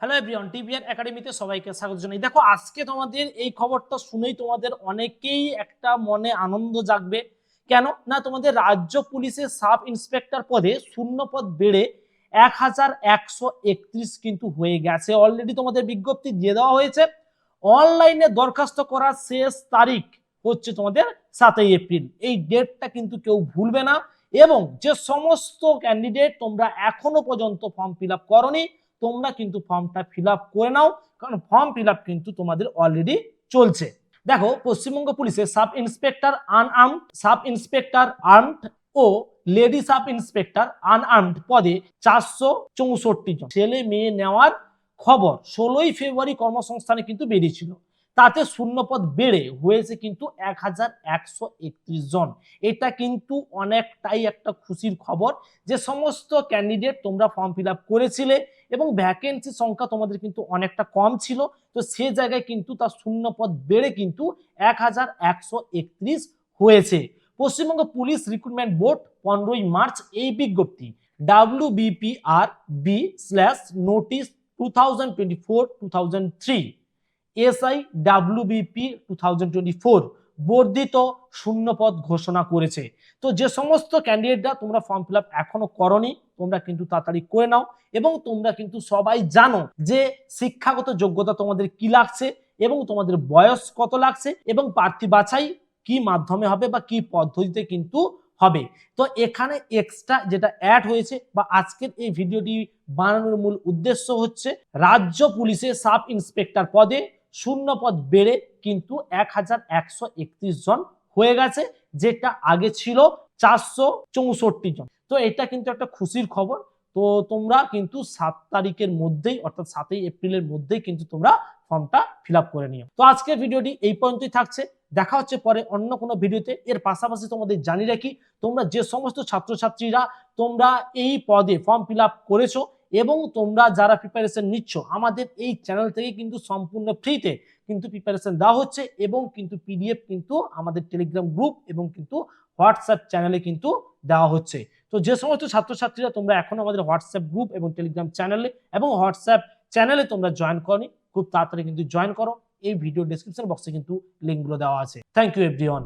Hello everyone TVR একাডেমিতে সবাইকে স্বাগত জানাই। দেখো, আজকে তোমাদের এই খবরটা শুনেই তোমাদের অনেকেই একটা মনে আনন্দ জাগবে। কেন? না, তোমাদের রাজ্য পুলিশের সাব ইন্সপেক্টর পদে শূন্য পদ বেড়ে এক হাজার একশো একত্রিশ কিন্তু হয়ে গেছে। অলরেডি তোমাদের বিজ্ঞপ্তি দিয়ে দেওয়া হয়েছে। অনলাইনে দরখাস্ত করার শেষ তারিখ হচ্ছে তোমাদের সাতই এপ্রিল। এই ডেটটা কিন্তু কেউ ভুলবে না। এবং যে সমস্ত ক্যান্ডিডেট তোমরা এখনও পর্যন্ত ফর্ম ফিল আপ করনি তোমরা কিন্তু ফর্মটা ফিল করে নাও, কারণ ফর্ম ফিল কিন্তু তোমাদের অলরেডি চলছে। দেখো, পশ্চিমবঙ্গ পুলিশের sub inspector unarm, sub inspector armed ও লেডি সাব ইন্সপেক্টর আনআর্মড পদে চারশো চৌষট্টি জন। ছেলে মেয়ে নেওয়ার খবর ষোলোই ফেব্রুয়ারি কর্মসংস্থানে কিন্তু বেরিয়েছিল। তাতে শূন্যপদ বেড়ে হয়েছে কিন্তু এক হাজার একশো একত্রিশ জন। এটা কিন্তু অনেকটাই একটা খুশির খবর যে সমস্ত ক্যান্ডিডেট তোমরা ফর্ম ফিল আপ করেছিলে এবং ভ্যাকেন্সি সংখ্যা তোমাদের কিন্তু অনেকটা কম ছিল। তো সে জায়গায় কিন্তু তার শূন্য পদ বেড়ে কিন্তু এক হাজার একশো একত্রিশ হয়েছে। পশ্চিমবঙ্গ পুলিশ রিক্রুটমেন্ট বোর্ড পনেরোই মার্চ এই বিজ্ঞপ্তি। W BPR B slash notice two thousand twenty four two thousand three SI WBP two thousand twenty four বর্ধিত শূন্যপদ ঘোষণা করেছে। তো যে সমস্ত ক্যান্ডিডেটরা তোমরা ফর্ম ফিল আপ এখনও করনি, তোমরা কিন্তু তাড়াতাড়ি করে নাও এবং তোমরা কিন্তু সবাই জানো যে শিক্ষাগত যোগ্যতা তোমাদের কি লাগছে এবং তোমাদের বয়স কত লাগছে এবং প্রার্থী বাছাই কি মাধ্যমে হবে বা কি পদ্ধতিতে কিন্তু হবে। তো এখানে এক্সট্রা যেটা অ্যাড হয়েছে বা আজকের এই ভিডিওটি বানানোর মূল উদ্দেশ্য হচ্ছে, রাজ্য পুলিশের সাব ইন্সপেক্টর পদে শূন্য পদ বেড়ে কিন্তু এক হাজার একশো একত্রিশ জন হয়ে গেছে, যেটা আগে ছিল চারশো চৌষট্টি জন। তো এটা কিন্তু একটা খুশির খবর। তো তোমরা কিন্তু সাত তারিখের মধ্যেই, অর্থাৎ সাতই এপ্রিলের মধ্যেই কিন্তু তোমরা ফর্মটা ফিল করে নিও। তো আজকের ভিডিওটি এই পর্যন্তই থাকছে। দেখা হচ্ছে পরে অন্য কোনো ভিডিওতে। এর পাশাপাশি তোমাদের জানি রাখি, তোমরা যে সমস্ত ছাত্রছাত্রীরা তোমরা এই পদে ফর্ম ফিল করেছ এবং তোমরা যারা প্রিপারেশন নিচ্ছ, আমাদের এই চ্যানেল থেকে কিন্তু সম্পূর্ণ ফ্রিতে কিন্তু প্রিপারেশন দেওয়া হচ্ছে এবং কিন্তু পিডিএফ কিন্তু আমাদের টেলিগ্রাম গ্রুপ এবং কিন্তু হোয়াটসঅ্যাপ চ্যানেলে কিন্তু দেওয়া হচ্ছে। তো যে সমস্ত ছাত্রছাত্রীরা তোমরা এখন আমাদের হোয়াটসঅ্যাপ গ্রুপ এবং টেলিগ্রাম চ্যানেলে এবং হোয়াটসঅ্যাপ চ্যানেলে তোমরা জয়েন করনি, খুব তাড়াতাড়ি কিন্তু জয়েন করো। এই ভিডিও ডিসক্রিপশন বক্সে কিন্তু লিঙ্কগুলো দেওয়া আছে। Thank you everyone